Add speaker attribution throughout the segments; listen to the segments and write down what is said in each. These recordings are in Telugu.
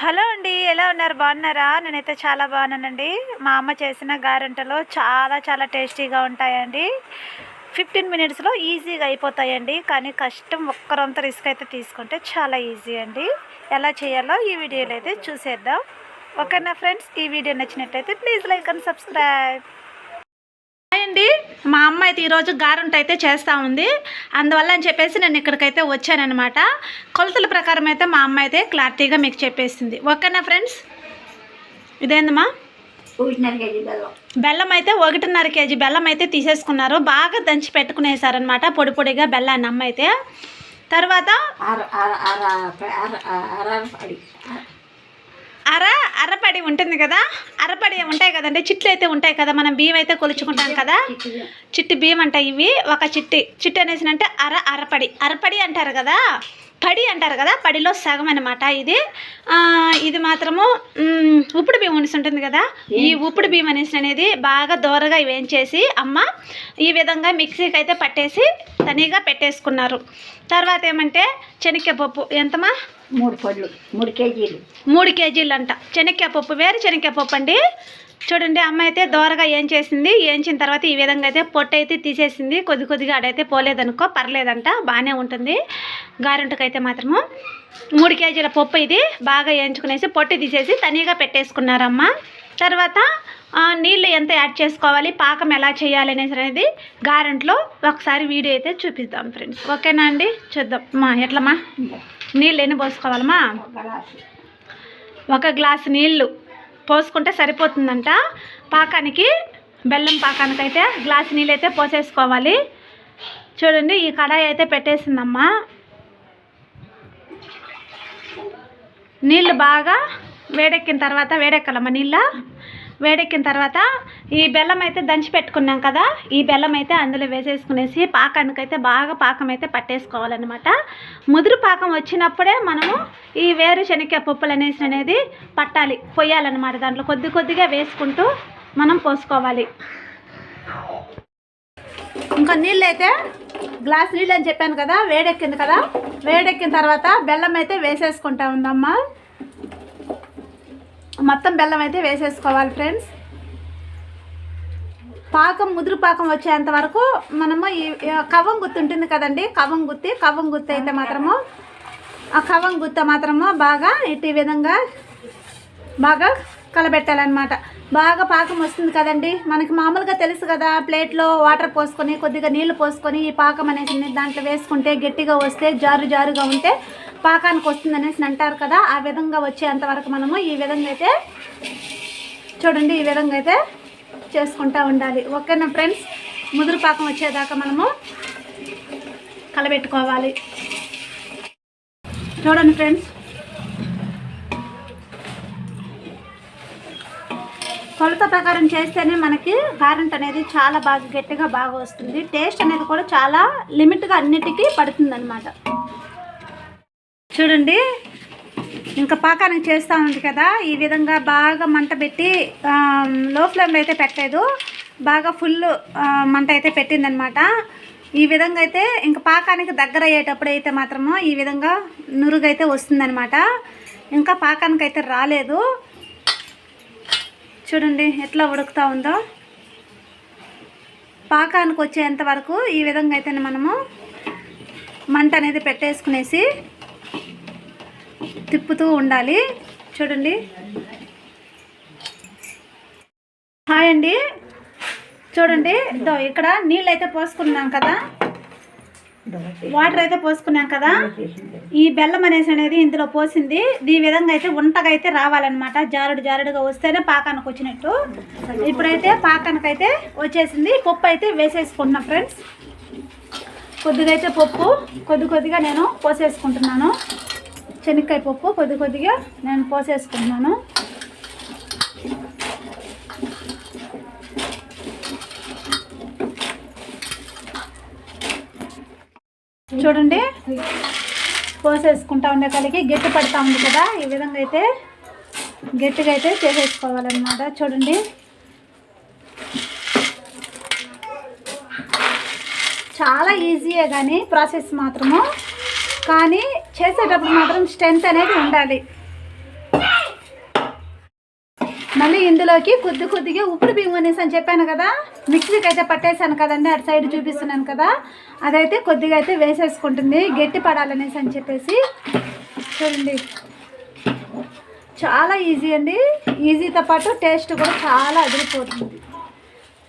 Speaker 1: హలో అండి ఎలా ఉన్నారు? బాగున్నారా? నేనైతే చాలా బాగున్నానండి. మా అమ్మ చేసిన గారెంటలు చాలా చాలా టేస్టీగా ఉంటాయండి. ఫిఫ్టీన్ మినిట్స్లో ఈజీగా అయిపోతాయండి. కానీ కష్టం ఒక్కరంత రిస్క్ అయితే తీసుకుంటే చాలా ఈజీ అండి. ఎలా చేయాలో ఈ వీడియోలో అయితే చూసేద్దాం. ఓకేనా ఫ్రెండ్స్? ఈ వీడియో నచ్చినట్టయితే ప్లీజ్ లైక్ అండ్ సబ్స్క్రైబ్. మా అమ్మ అయితే ఈరోజు గారెంట అయితే చేస్తూ ఉంది అందువల్ల అని చెప్పేసి నేను ఇక్కడికైతే వచ్చానమాట కొలతల ప్రకారం అయితే మా అమ్మ అయితే క్లారిటీగా మీకు చెప్పేసింది ఓకేనా ఫ్రెండ్స్ ఇదేందమ్మా
Speaker 2: బెల్లం
Speaker 1: అయితే ఒకటిన్నర కేజీ బెల్లం అయితే తీసేసుకున్నారు బాగా దంచి పెట్టుకునేసారనమాట పొడి పొడిగా బెల్లాన్ని అమ్మ అయితే తర్వాత
Speaker 2: అర
Speaker 1: అరపడి ఉంటుంది కదా? అరపడి ఉంటాయి కదండి చిట్లు అయితే ఉంటాయి కదా మనం బియ్యం అయితే కొలుచుకుంటాం కదా? చిట్టి బియ్యం అంట ఇవి ఒక చిట్టి. చిట్టి అనేసి అంటే అర అరపడి. అరపడి అంటారు కదా? పడి అంటారు కదా పడిలో సగం అనమాట ఇది ఇది మాత్రము ఉప్పుడు బియ్యం అనేసి ఉంటుంది కదా ఈ ఉప్పుడు బియ్యం అనేసి అనేది బాగా దోరగా వేయించేసి అమ్మ ఈ విధంగా మిక్సీకి అయితే పట్టేసి తనిగా పెట్టేసుకున్నారు. తర్వాత ఏమంటే శనక్కాయ పప్పు ఎంతమా
Speaker 2: మూడు పళ్ళు మూడు కేజీలు.
Speaker 1: మూడు కేజీలు అంట శనక్కాయ పప్పు వేరు శనక్కాయ పప్పు అండి. చూడండి అమ్మ అయితే దోరగా ఏం చేసింది ఏంచిన తర్వాత ఈ విధంగా అయితే పొట్టు అయితే తీసేసింది. కొద్ది కొద్దిగా అడైతే పోలేదనుకో పర్లేదంట బాగానే ఉంటుంది. గారెంటకైతే మాత్రము మూడు కేజీల పప్పు ఇది బాగా వేయించుకునేసి పొట్టు తీసేసి తనీగా పెట్టేసుకున్నారమ్మ. తర్వాత నీళ్ళు ఎంత యాడ్ చేసుకోవాలి పాకం ఎలా చేయాలి అనేసి అనేది గారెంట్లో ఒకసారి వీడియో అయితే చూపిద్దాం ఫ్రెండ్స్. ఓకేనా అండి? చూద్దాం. మా ఎట్లమ్మా? నీళ్ళు ఎన్ని పోసుకోవాలమ్మా? ఒక గ్లాస్ నీళ్ళు. పోసుకుంటే సరిపోతుందంట. పాకానికి బెల్లం పాకానికి అయితే గ్లాస్ నీళ్ళైతే పోసేసుకోవాలి. చూడండి ఈ కడాయి అయితే పెట్టేసిందమ్మా. నీళ్ళు బాగా వేడెక్కిన తర్వాత వేడెక్కలమ్మ నీళ్ళ? వేడెక్కిన తర్వాత ఈ బెల్లం అయితే దంచి పెట్టుకున్నాం కదా ఈ బెల్లం అయితే అందులో వేసేసుకునేసి పాకానికి అయితే బాగా పాకం అయితే పట్టేసుకోవాలన్నమాట. ముదురు పాకం వచ్చినప్పుడే మనము ఈ వేరుశనగ పప్పులు అనేసి అనేది పట్టాలి పొయ్యాలన్నమాట దాంట్లో. కొద్ది కొద్దిగా వేసుకుంటూ మనం పోసుకోవాలి. ఇంకా నీళ్ళు అయితే గ్లాస్ నీళ్ళు అని చెప్పాను కదా వేడెక్కింది కదా. వేడెక్కిన తర్వాత బెల్లం అయితే వేసేసుకుంటా ఉందమ్మా. మొత్తం బెల్లం అయితే వేసేసుకోవాలి ఫ్రెండ్స్ పాకం ముదురు పాకం వచ్చేంత వరకు మనము ఈ కవ్వం గుత్తి ఉంటుంది కదండి? కవ్వం గుత్తి కవ్వం గుత్తి అయితే మాత్రము ఆ కవ్వం గుత్త మాత్రము బాగా ఇటు ఈ విధంగా బాగా కలబెట్టాలన్నమాట. బాగా పాకం వస్తుంది కదండి. మనకి మామూలుగా తెలుసు కదా ప్లేట్లో వాటర్ పోసుకొని కొద్దిగా నీళ్ళు పోసుకొని ఈ పాకం అనేసి దాంట్లో వేసుకుంటే గట్టిగా వస్తే జారు జారుగా ఉంటే పాకానికి వస్తుంది అనేసి అంటారు కదా. ఆ విధంగా వచ్చేంత వరకు మనము ఈ విధంగా అయితే చూడండి ఈ విధంగా అయితే చేసుకుంటా ఉండాలి. ఓకేనా ఫ్రెండ్స్? ముదురు పాకం వచ్చేదాకా మనము కలబెట్టుకోవాలి. చూడండి ఫ్రెండ్స్. కొలత ప్రకారం చేస్తేనే మనకి గారెంట్ అనేది చాలా బాగా గట్టిగా బాగా వస్తుంది. టేస్ట్ అనేది కూడా చాలా లిమిట్గా అన్నిటికీ పడుతుంది అనమాట చూడండి ఇంకా పాకానికి చేస్తూ ఉంది కదా. ఈ విధంగా బాగా మంట పెట్టి లో ఫ్లేమ్లో అయితే పెట్టలేదు. బాగా ఫుల్ మంట అయితే పెట్టిందనమాట ఈ విధంగా అయితే ఇంకా పాకానికి దగ్గర అయ్యేటప్పుడు అయితే మాత్రము ఈ విధంగా నురుగైతే వస్తుందనమాట ఇంకా పాకానికి అయితే రాలేదు. చూడండి ఎట్లా ఉడుకుతూ ఉందో. పాకానికి వచ్చేంత వరకు ఈ విధంగా అయితే మనము మంట అనేది పెట్టేసుకునేసి తిప్పుతూ ఉండాలి. చూడండి. హాయ్ అండి. చూడండి ఇక్కడ నీళ్ళు అయితే పోసుకున్నాం కదా. వాటర్ అయితే పోసుకున్నాం కదా. ఈ బెల్లం అనేసి అనేది ఇందులో పోసింది. ఈ విధంగా అయితే వంటకైతే అయితే రావాలన్నమాట. జారుడు జారుడుగా వస్తేనే పాకానికి వచ్చినట్టు. ఇప్పుడైతే పాకానికి అయితే వచ్చేసింది. పప్పు అయితే వేసేసుకుంటున్నాం ఫ్రెండ్స్. కొద్దిగా అయితే పప్పు కొద్ది కొద్దిగా నేను పోసేసుకుంటున్నాను. శనక్కాయ పప్పు కొద్ది కొద్దిగా నేను పోసేసుకుంటున్నాను. చూడండి. పోసేసుకుంటా ఉండే కలిగి గట్టి పడతా ఉంది కదా. ఈ విధంగా అయితే గట్టిగా అయితే చేసేసుకోవాలన్నమాట. చూడండి. చాలా ఈజీయే కానీ ప్రాసెస్ మాత్రము. కానీ చేసేటప్పుడు మాత్రం స్ట్రెంత్ అనేది ఉండాలి. మళ్ళీ ఇందులోకి కొద్ది కొద్దిగా ఉప్పుడు బియ్యం అనేసి అని చెప్పాను కదా. మిక్సీకి అయితే పట్టేశాను కదండి అటు సైడ్ చూపిస్తున్నాను కదా. అదైతే కొద్దిగా అయితే వేసేసుకుంటుంది గట్టి పడాలనేసి అని చెప్పేసి. చూడండి. చాలా ఈజీ అండి. ఈజీతో పాటు టేస్ట్ కూడా చాలా అదిరిపోతుంది.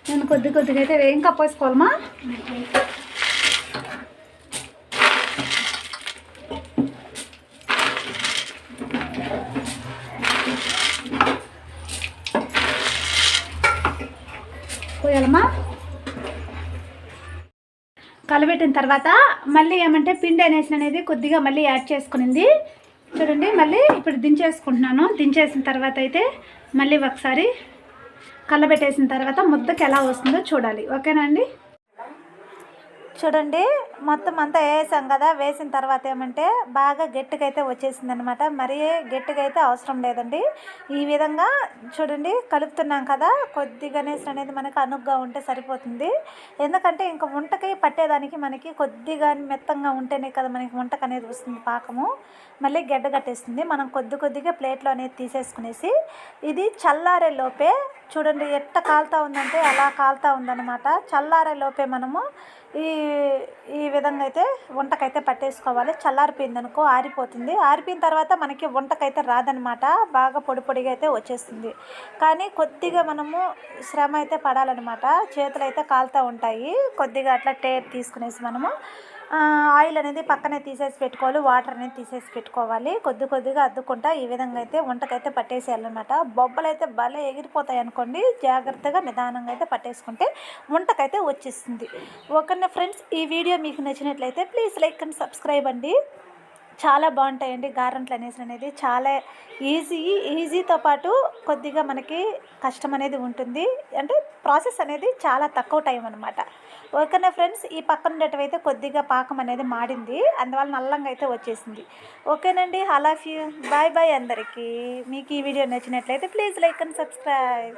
Speaker 1: నేను కొద్ది కొద్దిగా అయితే వేయం కప్పేసుకోవాలమ్మా పోయాలమ్మా కలబెట్టిన తర్వాత మళ్ళీ ఏమంటే పిండి అనేసి అనేది కొద్దిగా మళ్ళీ యాడ్ చేసుకునింది. చూడండి మళ్ళీ ఇప్పుడు దించేసుకుంటున్నాను. దించేసిన తర్వాత అయితే మళ్ళీ ఒకసారి కలబెట్టేసిన తర్వాత ముద్దకి ఎలా వస్తుందో చూడాలి. ఓకేనా అండి? చూడండి మొత్తం అంతా వేసాం కదా వేసిన తర్వాత ఏమంటే బాగా గట్టిగా అయితే వచ్చేసింది అనమాట మరీ గట్టిగా అయితే అవసరం లేదండి. ఈ విధంగా చూడండి కలుపుతున్నాం కదా కొద్దిగానే అనేది మనకు అనుగ్గా ఉంటే సరిపోతుంది. ఎందుకంటే ఇంకా వంటకి పట్టేదానికి మనకి కొద్దిగా మెత్తంగా ఉంటేనే కదా మనకి వంటకు అనేది వస్తుంది పాకము. మళ్ళీ గడ్డ కట్టేస్తుంది. మనం కొద్ది కొద్దిగా ప్లేట్లో అనేది తీసేసుకునేసి ఇది చల్లారే లోపే చూడండి ఎట్ట కాలుతా ఉందంటే అలా కాలుతా ఉందన్నమాట. చల్లారే లోపే మనము ఈ ఈ విధంగా అయితే వంటకైతే పట్టేసుకోవాలి. చల్లారిపోయింది అనుకో ఆరిపోతుంది. ఆరిపోయిన తర్వాత మనకి వంటకైతే రాదనమాట. బాగా పొడి పొడిగా అయితే వచ్చేస్తుంది. కానీ కొద్దిగా మనము శ్రమ అయితే పడాలన్నమాట చేతులు అయితే కాలుతూ ఉంటాయి. కొద్దిగా అట్లా టేర్ తీసుకునేసి మనము ఆయిల్ అనేది పక్కనే తీసేసి పెట్టుకోవాలి వాటర్ అనేది తీసేసి పెట్టుకోవాలి. కొద్ది కొద్దిగా అద్దుకుంటా ఈ విధంగా అయితే వంటకైతే పట్టేసేయాలన్నమాట. బొబ్బలు అయితే భలే ఎగిరిపోతాయి అనుకోండి జాగ్రత్తగా నిదానంగా అయితే పట్టేసుకుంటే వంటకైతే వచ్చేస్తుంది. ఓకేనా ఫ్రెండ్స్ ఈ వీడియో మీకు నచ్చినట్లయితే ప్లీజ్ లైక్ అండ్ సబ్స్క్రైబ్ అండి. చాలా బాగుంటాయండి. గారెంట్లు అనేసి అనేది చాలా ఈజీ ఈజీతో పాటు కొద్దిగా మనకి కష్టం అనేది ఉంటుంది. అంటే ప్రాసెస్ అనేది చాలా తక్కువ టైం అనమాట ఓకేనా ఫ్రెండ్స్? ఈ పక్కన ఉండేటివైతే కొద్దిగా పాకం అనేది మాడింది. అందువల్ల నల్లంగా అయితే వచ్చేసింది. ఓకేనండి. హలాఫ్ యూ. బాయ్ బాయ్ అందరికీ. మీకు ఈ వీడియో నచ్చినట్లయితే ప్లీజ్ లైక్ అండ్ సబ్స్క్రైబ్.